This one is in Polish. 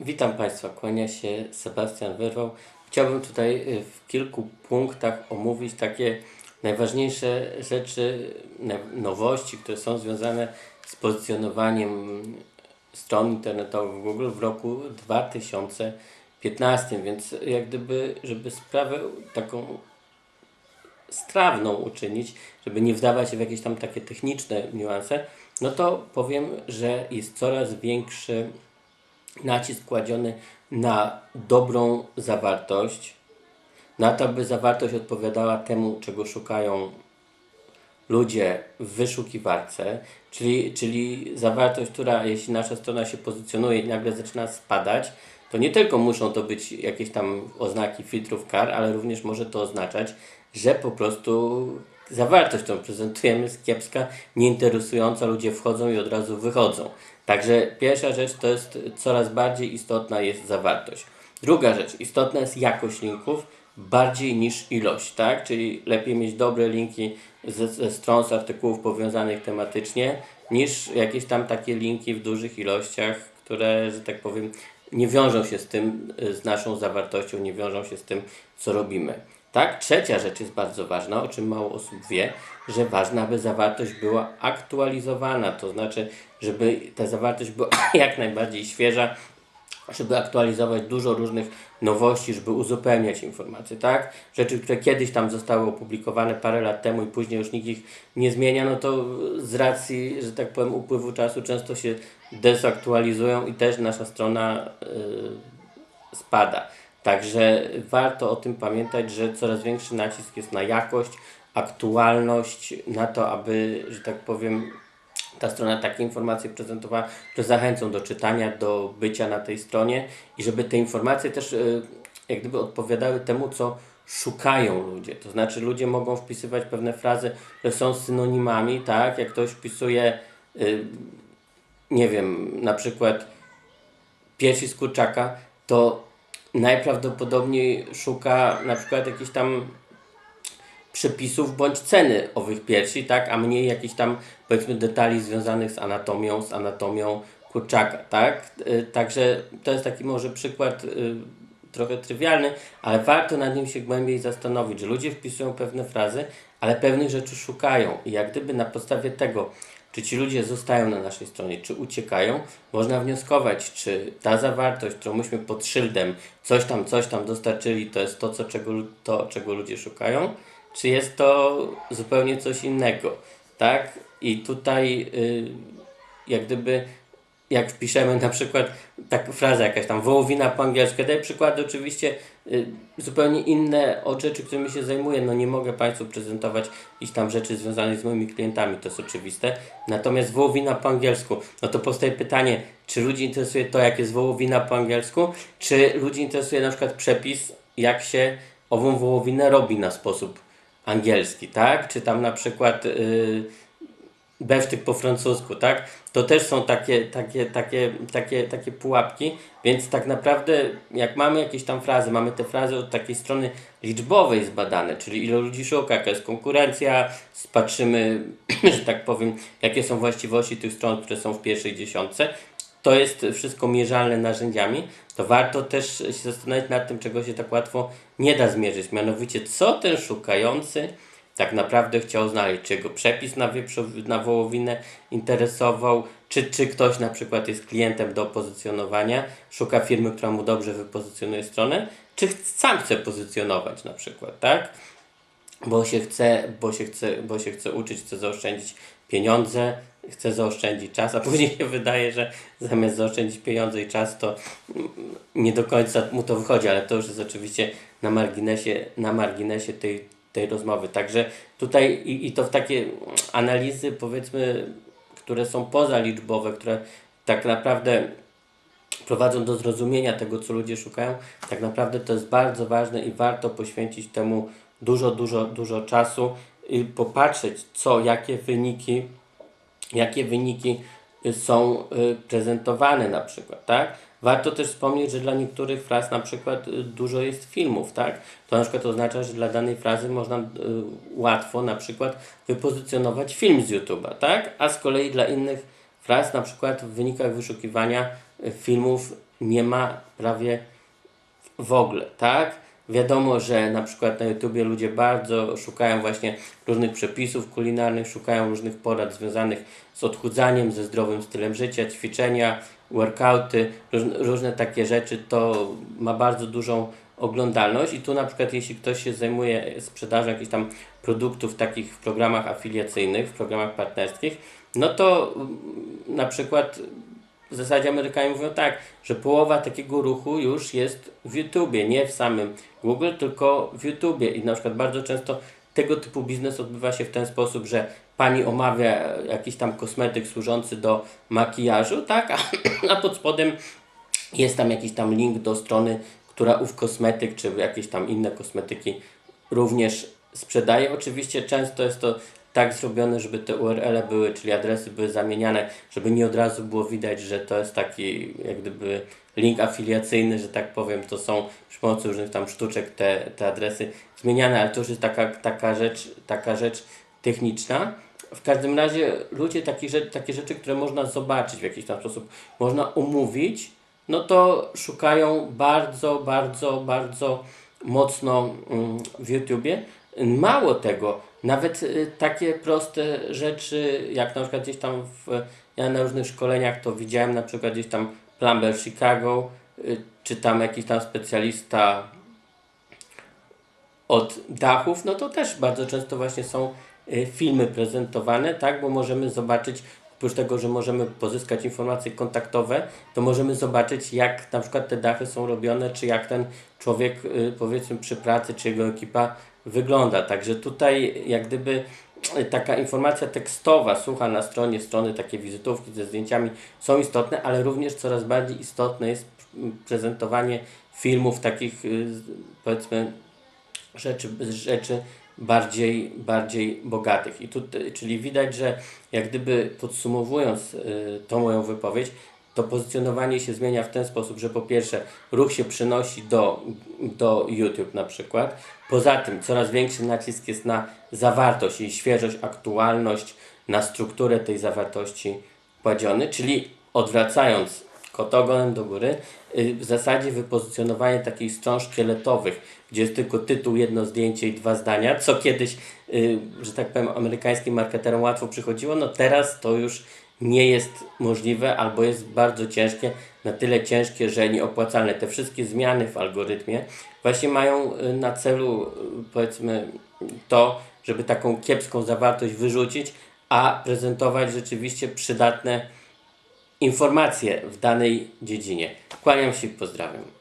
Witam Państwa, kłania się Sebastian Wyrwał. Chciałbym tutaj y, w kilku punktach omówić takie najważniejsze rzeczy, nowości, które są związane z pozycjonowaniem stron internetowych Google w roku 2015. Więc jak gdyby, żeby sprawę taką strawną uczynić, żeby nie wdawać się w jakieś tam takie techniczne niuanse, no to powiem, że jest coraz większy nacisk kładziony na dobrą zawartość, na to, by zawartość odpowiadała temu, czego szukają ludzie w wyszukiwarce, czyli, czyli zawartość, która jeśli nasza strona się pozycjonuje i nagle zaczyna spadać, to nie tylko muszą to być jakieś tam oznaki filtrów kar, ale również może to oznaczać, że po prostu zawartość, którą prezentujemy jest kiepska, nieinteresująca, ludzie wchodzą i od razu wychodzą. Także pierwsza rzecz to jest coraz bardziej istotna jest zawartość. Druga rzecz, istotna jest jakość linków bardziej niż ilość, tak? Czyli lepiej mieć dobre linki ze, ze stron, z artykułów powiązanych tematycznie, niż jakieś tam takie linki w dużych ilościach, które, że tak powiem, nie wiążą się z tym, z naszą zawartością, nie wiążą się z tym, co robimy. Tak? Trzecia rzecz jest bardzo ważna, o czym mało osób wie, że ważna, aby zawartość była aktualizowana, to znaczy, żeby ta zawartość była jak najbardziej świeża, żeby aktualizować dużo różnych nowości, żeby uzupełniać informacje, tak? Rzeczy, które kiedyś tam zostały opublikowane parę lat temu i później już nikt ich nie zmienia, no to z racji, że tak powiem, upływu czasu często się desaktualizują i też nasza strona yy, spada. Także warto o tym pamiętać, że coraz większy nacisk jest na jakość, aktualność, na to, aby, że tak powiem, ta strona takie informacje prezentowała, które zachęcą do czytania, do bycia na tej stronie i żeby te informacje też y, jak gdyby odpowiadały temu, co szukają ludzie. To znaczy ludzie mogą wpisywać pewne frazy, które są synonimami, tak? Jak ktoś wpisuje, y, nie wiem, na przykład piersi z kurczaka, to najprawdopodobniej szuka na przykład jakichś tam przepisów bądź ceny owych piersi, tak, a mniej jakichś tam powiedzmy detali związanych z anatomią, z anatomią kurczaka, tak? Y, Także to jest taki może przykład y, trochę trywialny, ale warto nad nim się głębiej zastanowić, że ludzie wpisują pewne frazy, ale pewnych rzeczy szukają i jak gdyby na podstawie tego, czy ci ludzie zostają na naszej stronie, czy uciekają, można wnioskować, czy ta zawartość, którą myśmy pod szyldem coś tam, coś tam dostarczyli, to jest to, co, czego, to czego ludzie szukają, czy jest to zupełnie coś innego, tak? I tutaj y, jak gdyby jak wpiszemy na przykład tak fraza jakaś tam wołowina po angielsku, daję przykłady oczywiście y, zupełnie inne od rzeczy, którymi się zajmuję. No nie mogę Państwu prezentować iść tam rzeczy związanych z moimi klientami, to jest oczywiste. Natomiast wołowina po angielsku, no to powstaje pytanie, czy ludzi interesuje to, jak jest wołowina po angielsku, czy ludzi interesuje na przykład przepis, jak się ową wołowinę robi na sposób angielski, tak? Czy tam na przykład yy, besztyk po francusku, tak? To też są takie, takie, takie, takie, takie pułapki, więc tak naprawdę jak mamy jakieś tam frazy, mamy te frazy od takiej strony liczbowej zbadane, czyli ile ludzi szuka, jaka jest konkurencja, patrzymy, że tak powiem, jakie są właściwości tych stron, które są w pierwszej dziesiątce, to jest wszystko mierzalne narzędziami, to warto też się zastanowić nad tym, czego się tak łatwo nie da zmierzyć. Mianowicie, co ten szukający tak naprawdę chciał znaleźć, czy jego przepis na, na wołowinę interesował, czy, czy ktoś na przykład jest klientem do pozycjonowania, szuka firmy, która mu dobrze wypozycjonuje stronę, czy sam chce pozycjonować na przykład, tak? bo się chce, bo się chce, bo się chce uczyć, chce zaoszczędzić pieniądze, chce zaoszczędzić czas, a później się wydaje, że zamiast zaoszczędzić pieniądze i czas, to nie do końca mu to wychodzi, ale to już jest oczywiście na marginesie, na marginesie tej, tej rozmowy. Także tutaj i, i to w takie analizy powiedzmy, które są pozaliczbowe, które tak naprawdę prowadzą do zrozumienia tego, co ludzie szukają, tak naprawdę to jest bardzo ważne i warto poświęcić temu dużo, dużo, dużo czasu i popatrzeć, co, jakie wyniki, jakie wyniki są y, prezentowane na przykład, tak? Warto też wspomnieć, że dla niektórych fraz na przykład y, dużo jest filmów, tak? To na przykład oznacza, że dla danej frazy można y, łatwo na przykład wypozycjonować film z YouTube'a, tak? A z kolei dla innych fraz, na przykład w wynikach wyszukiwania y, filmów nie ma prawie w ogóle, tak? Wiadomo, że na przykład na YouTubie ludzie bardzo szukają właśnie różnych przepisów kulinarnych, szukają różnych porad związanych z odchudzaniem, ze zdrowym stylem życia, ćwiczenia, workouty, róż, różne takie rzeczy. To ma bardzo dużą oglądalność i tu na przykład jeśli ktoś się zajmuje sprzedażą jakichś tam produktów takich w programach afiliacyjnych, w programach partnerskich, no to mm, na przykład w zasadzie Amerykanie mówią tak, że połowa takiego ruchu już jest w YouTubie, nie w samym Google, tylko w YouTubie. I na przykład bardzo często tego typu biznes odbywa się w ten sposób, że pani omawia jakiś tam kosmetyk służący do makijażu, tak, a, a pod spodem jest tam jakiś tam link do strony, która ów kosmetyk, czy jakieś tam inne kosmetyki również sprzedaje. Oczywiście często jest to tak zrobione, żeby te URL były, czyli adresy były zamieniane, żeby nie od razu było widać, że to jest taki jak gdyby link afiliacyjny, że tak powiem, to są przy pomocy różnych tam sztuczek te, te adresy zmieniane, ale to już jest taka, taka rzecz, taka rzecz techniczna. W każdym razie ludzie takie rzeczy, takie rzeczy, które można zobaczyć w jakiś tam sposób, można umówić, no to szukają bardzo, bardzo, bardzo mocno mm, w YouTubie. Mało tego, nawet y, takie proste rzeczy, jak na przykład gdzieś tam w, ja na różnych szkoleniach to widziałem na przykład gdzieś tam Plumber Chicago, y, czy tam jakiś tam specjalista od dachów, no to też bardzo często właśnie są filmy prezentowane, tak, bo możemy zobaczyć, oprócz tego, że możemy pozyskać informacje kontaktowe, to możemy zobaczyć, jak na przykład te dachy są robione, czy jak ten człowiek, y, powiedzmy, przy pracy, czy jego ekipa wygląda. Także tutaj, jak gdyby y, taka informacja tekstowa, słucha na stronie, strony takie wizytówki ze zdjęciami są istotne, ale również coraz bardziej istotne jest mm, prezentowanie filmów takich, y, powiedzmy, rzeczy, rzeczy bardziej, bardziej bogatych. I tu, czyli widać, że jak gdyby podsumowując y, tą moją wypowiedź, to pozycjonowanie się zmienia w ten sposób, że po pierwsze ruch się przenosi do, do YouTube na przykład. Poza tym coraz większy nacisk jest na zawartość i świeżość, aktualność, na strukturę tej zawartości kładziony, czyli odwracając kot ogonem do góry, y, w zasadzie wypozycjonowanie takich stron szkieletowych, gdzie jest tylko tytuł, jedno zdjęcie i dwa zdania, co kiedyś, y, że tak powiem, amerykańskim marketerom łatwo przychodziło, no teraz to już nie jest możliwe albo jest bardzo ciężkie, na tyle ciężkie, że nieopłacalne. Te wszystkie zmiany w algorytmie właśnie mają y, na celu, powiedzmy, to, żeby taką kiepską zawartość wyrzucić, a prezentować rzeczywiście przydatne informacje w danej dziedzinie. Kłaniam się i pozdrawiam.